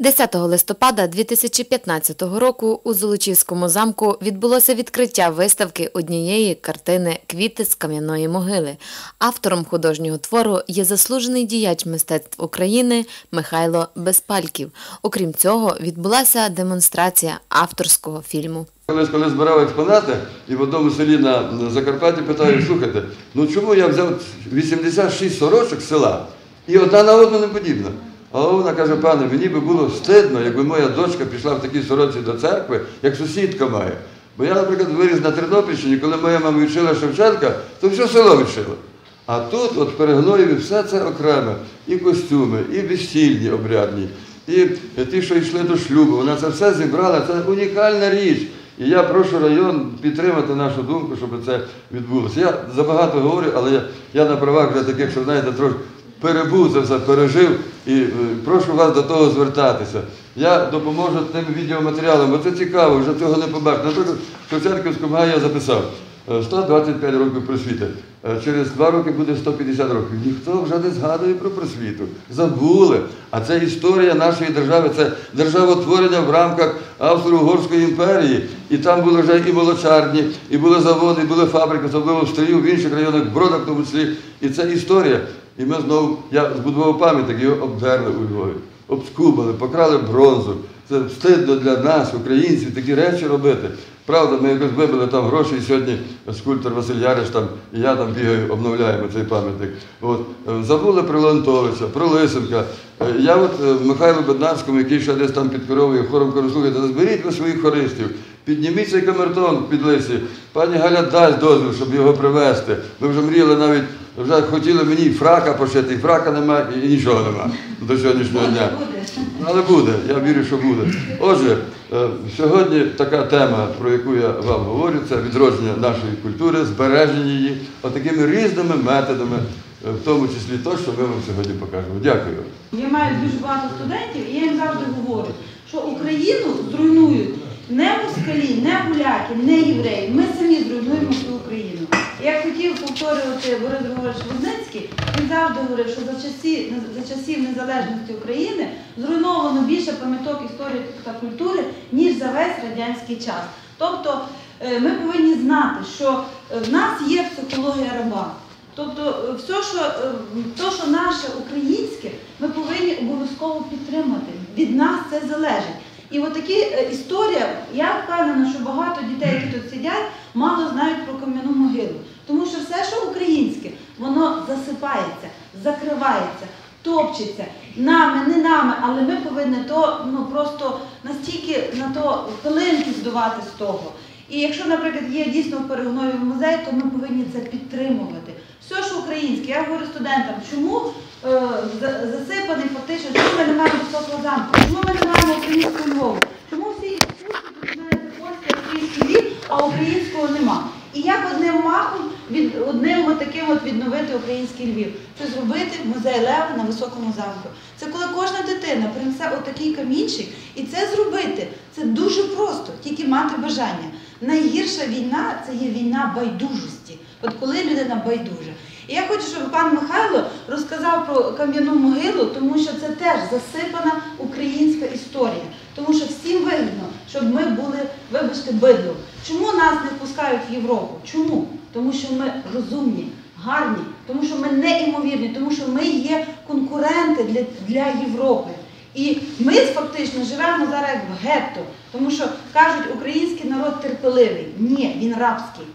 10 листопада 2015 року у Золочівському замку відбулося відкриття виставки однієї картини Квіти з кам'яної могили. Автором художнього твору є заслужений діяч мистецтв України Михайло Безпальків. Окрім цього, відбулася демонстрація авторського фільму. Колись, коли збирав експонати, і в одному селі на Закарпатті питаю, слухайте, ну чому я взяв 86 сорочок з села і одна на одну не подібна? А вона каже, пане, мені би було стидно, якби моя дочка пішла в такій сорочці до церкви, як сусідка має. Бо я, наприклад, виріс на Тернопільщині, коли моя мама відшила Шевченка, то все село відшило. А тут, от Перегноєві, все це окремо. І костюми, і весільні обрядні, і ті, що йшли до шлюбу. Вона це все зібрала, це унікальна річ. І я прошу район підтримати нашу думку, щоб це відбулося. Я забагато говорю, але я, я на правах вже таких, що знаєте, трошки перебув це все, пережив і е, прошу вас до того звертатися. Я допоможу тим відеоматеріалам, бо це цікаво, вже цього не побачите. Наприклад, в Шевченківському гаї я записав е, 125 років просвіти. Е, Через два роки буде 150 років. Ніхто вже не згадує про просвіту. Забули. А це історія нашої держави, це державотворення в рамках Австро-Угорської імперії. І там були вже і молочарні, і були заводи, і були фабрики, особливо в Стрию, в інших районах, в Бродах тому числі. І це історія. І ми знову, я збудував пам'ятник, його обдерли у Львові, обскубали, покрали бронзу. Це стидно для нас, українців, такі речі робити. Правда, ми якось вибили там гроші, і сьогодні скульптор Василь Яриш там, і я там бігаю, обновляємо цей пам'ятник. От. е, Забули про Леонтовича, про Лисенка. Е, Я от е, Михайлу Беднарському, який ще десь там підкеровує хором, кажу, зберіть ви своїх хористів, підніміть цей камертон під лисі. Пані Галя дасть дозвіл, щоб його привезти. Ми вже мріяли навіть, вже хотіли мені фрака пошити, і фрака немає, і нічого немає до сьогоднішнього дня. Але буде, я вірю, що буде. Отже, е, сьогодні така тема, про яку я вам говорю, це відродження нашої культури, збереження її отакими різними методами, е, в тому числі то, що ми вам сьогодні покажемо. Дякую. Я маю дуже багато студентів, і я їм завжди говорю, що Україну зруйнують не москалі, не гуляки, не євреї. Ми самі зруйнуємо всю Україну. Я хотів повторювати Борис Григорович Возницький, він завжди говорив, що за часів, за часів незалежності України зруйновано більше пам'яток історії та культури, ніж за весь радянський час. Тобто е, ми повинні знати, що е, в нас є психологія раба. Тобто, е, все, що, то, що наше українське, ми повинні обов'язково підтримати. Від нас це залежить. І от такі історія, я впевнена, що багато дітей, які тут сидять, мало знають про кам'яну могилу. Тому що все, що українське, воно засипається, закривається, топчеться. Нами, не нами, але ми повинні то ну, просто настільки на то пилинки здувати з того. І якщо, наприклад, є дійсно в перегонові музей, то ми повинні це підтримувати. Все, що українське, я говорю студентам, чому е, засипаний фактично, чому ми не маємо високого замку, чому ми не маємо українського Львову, чому всі екскурсії починаються польський, австрійський Львів, а українського нема. І як одним махом, від, одним таким от відновити український Львів, це зробити музей Лева на високому замку. Це коли кожна дитина принесе отакий камінчик, і це зробити це дуже просто, тільки мати бажання. Найгірша війна це є війна байдужості. От коли людина байдужа. І я хочу, щоб пан Михайло розказав про кам'яну могилу, тому що це теж засипана українська історія. Тому що всім вигідно, щоб ми були, вибачте, бидлом. Чому нас не пускають в Європу? Чому? Тому що ми розумні, гарні, тому що ми неймовірні, тому що ми є конкуренти для, для Європи. І ми фактично живемо зараз як в гетто, тому що кажуть, український народ терпеливий. Ні, він рабський.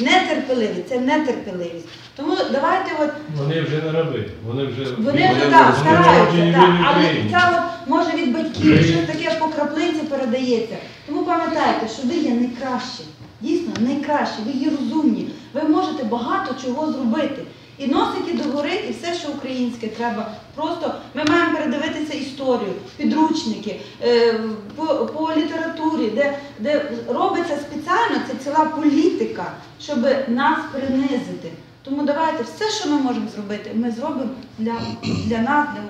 Нетерпеливий, це нетерпеливість. Тому давайте от Вони вже не раби, вони вже вони вже так стараються, так, але це от може від батьків, що таке по краплинці передається. Тому пам'ятайте, що ви є найкращі, дійсно найкращі, ви є розумні, ви можете багато чого зробити. І носики догори, і все, що українське, треба. Просто ми маємо передивитися історію, підручники, е, по, літературі, де, робиться спеціально це ціла політика, щоб нас принизити. Тому давайте все, що ми можемо зробити, ми зробимо для, для нас, для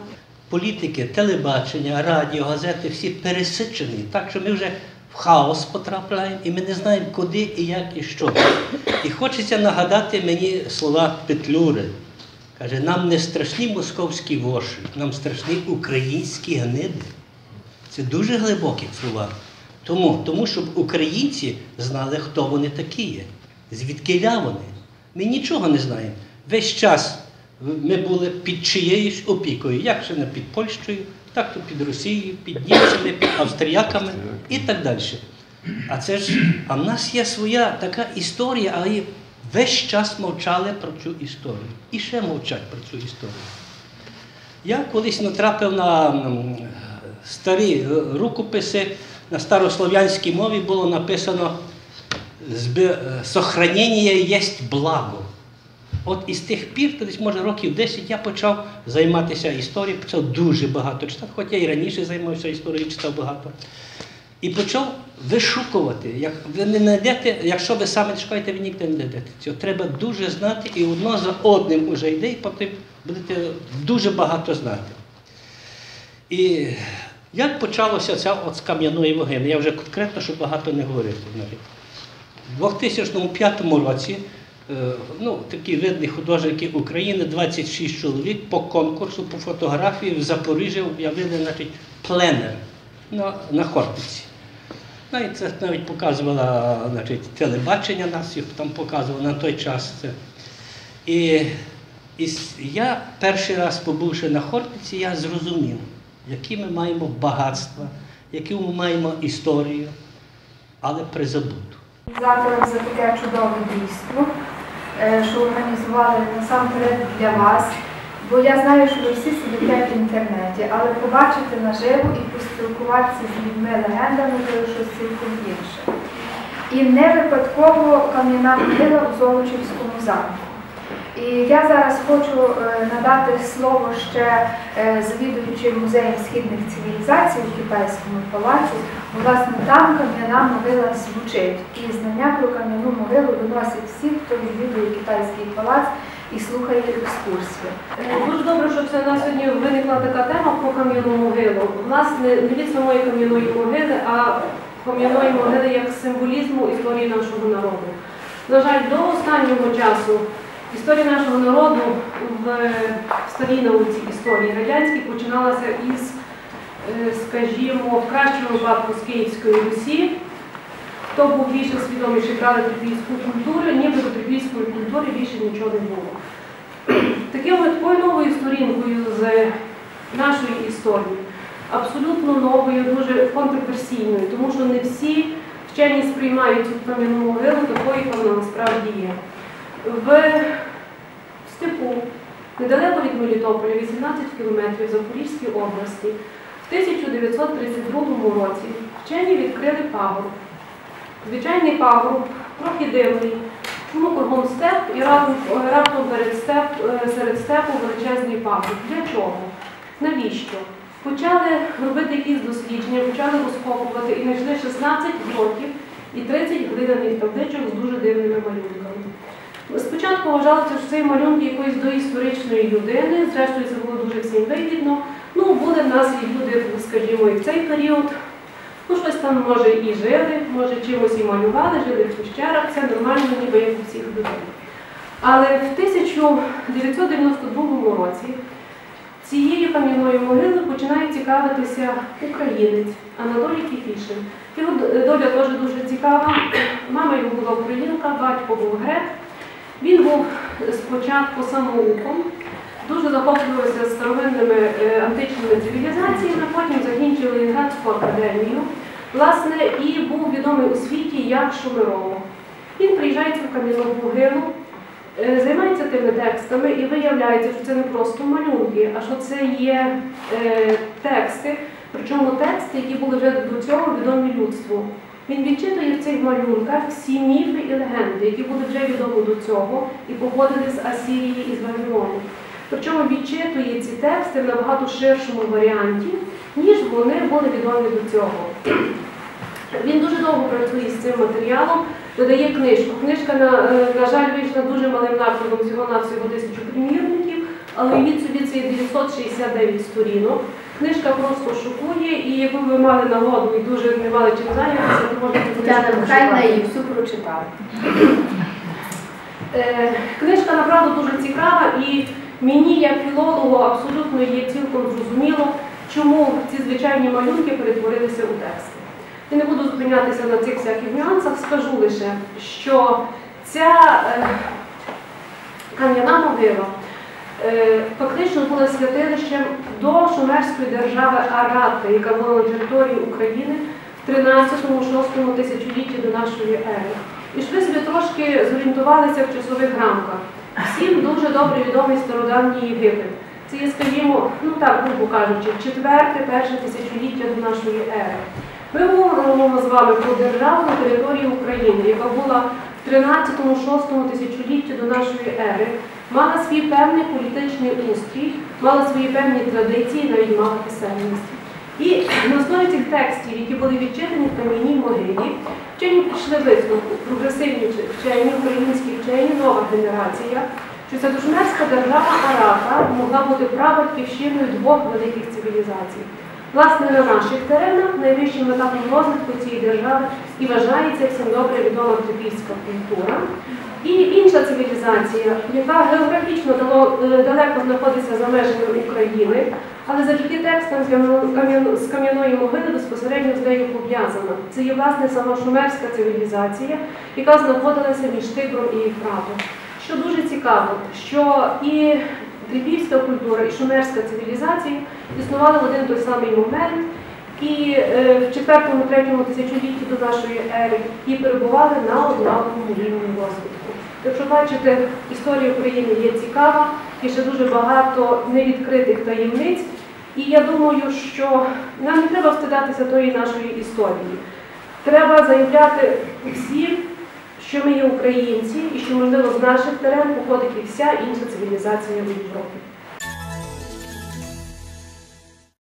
політики, телебачення, радіо, газети всі пересичені, так що ми вже хаос потрапляємо і ми не знаємо, куди і як і що. І хочеться нагадати мені слова Петлюри. Каже, нам не страшні московські воші, нам страшні українські гниди. Це дуже глибокі слова. Тому, тому щоб українці знали, хто вони такі є, звідкиля вони. Ми нічого не знаємо. Весь час ми були під чиєюсь опікою, як ще не під Польщею, так то під Росією, під німцями, під австріяками і так далі. А це ж, а в нас є своя така історія, але весь час мовчали про цю історію. І ще мовчать про цю історію. Я колись натрапив на старі рукописи, на старослов'янській мові було написано «Збе- е, «Сохранення єсть благо. От із тих пір, десь може років 10, я почав займатися історією, почав дуже багато читати, хоча і раніше займався історією, читав багато. І почав вишукувати. Як ви не знайдете, якщо ви саме шукаєте, ви ніде не знайдете. Цього треба дуже знати і одно за одним уже йде, і потім будете дуже багато знати. І як почалося це от з кам'яної вогини? Я вже конкретно, щоб багато не говорити навіть. У 2005 році ну, такі видні художники України, 26 чоловік по конкурсу, по фотографії в Запоріжжі об'явили значить, пленер на, на Хортиці. Навіть це навіть показувала значить, телебачення нас їх там показувало на той час. Це. І, і я перший раз побувши на Хортиці, я зрозумів, які ми маємо багатства, яку ми маємо історію, але призабуту. Дякую за таке чудове дійство, е, що організували насамперед для вас. Бо я знаю, що ви всі сидите в інтернеті, але побачити наживо і поспілкуватися з людьми легендами це щось цілком інше. І не випадково кам'яна могила у Золочівському замку. І я зараз хочу е, надати слово ще е, завідуючим музеєм східних цивілізацій у Китайському палаці. Власне, там кам'яна могила звучить. І знання про кам'яну могилу доносять всі, хто відвідує китайський палац і слухає екскурсії. Е, Дуже добре, що це у нас сьогодні виникла така тема про кам'яну могилу. Власне, не від самої кам'яної могили, а кам'яної могили як символізму історії нашого народу. На жаль, до останнього часу історія нашого народу в старій науці історії радянській починалася із, е, скажімо, в кращому випадку з Київської Русі. Хто був більше свідоміший брали трипільську культуру, ніби до трипільської культури більше нічого не було. Таким от такою новою сторінкою з нашої історії, абсолютно новою, дуже контроверсійною, тому що не всі вчені сприймають цю кам'яну могилу такою, яка вона насправді є. В недалеко від Мелітополя, 18 кілометрів Запорізькій області, в 1932 році вчені відкрили пагорб. Звичайний пагорб, трохи дивний, тому кругом степ і раптом, раптом степ, е, серед степу величезний пагорб. Для чого? Навіщо? Почали робити якісь дослідження, почали розкопувати і знайшли 16 блоків і 30 глиняних табличок з дуже дивними малюнками. Спочатку вважалося, що це малюнки якоїсь доісторичної людини, зрештою це було дуже всім вигідно. Ну, були в нас і люди, скажімо, і в цей період. Ну, щось там, може, і жили, може, чимось і малювали, жили в пещерах, це нормально, ніби як у всіх людей. Але в 1992 році цією кам'яною могилою починає цікавитися українець Анатолій Кіфішин. Його доля теж дуже цікава. Мама його була українка, батько був грек. Він був спочатку самоуком, дуже захоплювався старовинними е, античними цивілізаціями, потім закінчив Ленінградську академію. Власне, і був відомий у світі як Шумирово. Він приїжджає в кам'яну могилу, е, займається тими текстами і виявляється, що це не просто малюнки, а що це є е, тексти, причому тексти, які були вже до цього відомі людству. Він відчитує в цих малюнках всі міфи і легенди, які були вже відомі до цього і походили з Асірії і з Вавилону. Причому відчитує ці тексти в набагато ширшому варіанті, ніж вони були відомі до цього. Він дуже довго працює з цим матеріалом, видає книжку. Книжка, на, на жаль, вийшла дуже малим накладом, всього на всього тисячу примірників, але від собі це 969 сторінок. Книжка просто шокує, і якби ви мали нагоду і дуже не мали чим зайнятися, то можна Тетяна Михайлівна її всю прочитала. Е, Книжка направду дуже цікава і мені, як філологу, абсолютно є цілком зрозуміло, чому ці звичайні малюнки перетворилися у тексти. Я не буду зупинятися на цих всяких нюансах, скажу лише, що ця кам'яна могила е, фактично була святилищем до Шумерської держави Арати, яка була на території України в 13-6 тисячолітті до нашої ери. І щоб ви собі трошки зорієнтувалися в часових рамках. Всім дуже добре відомий стародавній Єгипет. Це є, скажімо, ну так, грубо кажучи, четверте, перше тисячоліття до нашої ери. Ми говоримо з вами про державу на території України, яка була 13-6 тисячолітті до нашої ери, мала свій певний політичний устрій, мала свої певні традиції, навіть мала писемність. І на основі цих текстів, які були відчитані в кам'яній могилі, вчені прийшли висновку, прогресивні вчені, українські вчені, нова генерація, що ця душмерська держава Арака могла бути прабатьківщиною двох великих цивілізацій. Власне, на наших теренах найвищим етапом розвитку цієї держави і вважається всім добре відома трипільська культура. І інша цивілізація, яка географічно е, далеко знаходиться за межами України, але завдяки текстам з кам'яно- кам'яно- з кам'яної могили безпосередньо з нею пов'язана. Це є власне сама шумерська цивілізація, яка знаходилася між Тигром і Єфратом. Що дуже цікаво, що і трипільська культура, і шумерська цивілізація існували в один той самий момент, і е, в 4-3 тисячолітті до нашої ери і перебували на однаковому рівні розвитку. Якщо бачите, історія України є цікава, і ще дуже багато невідкритих таємниць. І я думаю, що нам не треба встидатися тої нашої історії. Треба заявляти всім, що ми є українці, і що, можливо, з наших терен походить і вся інша цивілізація в Європі.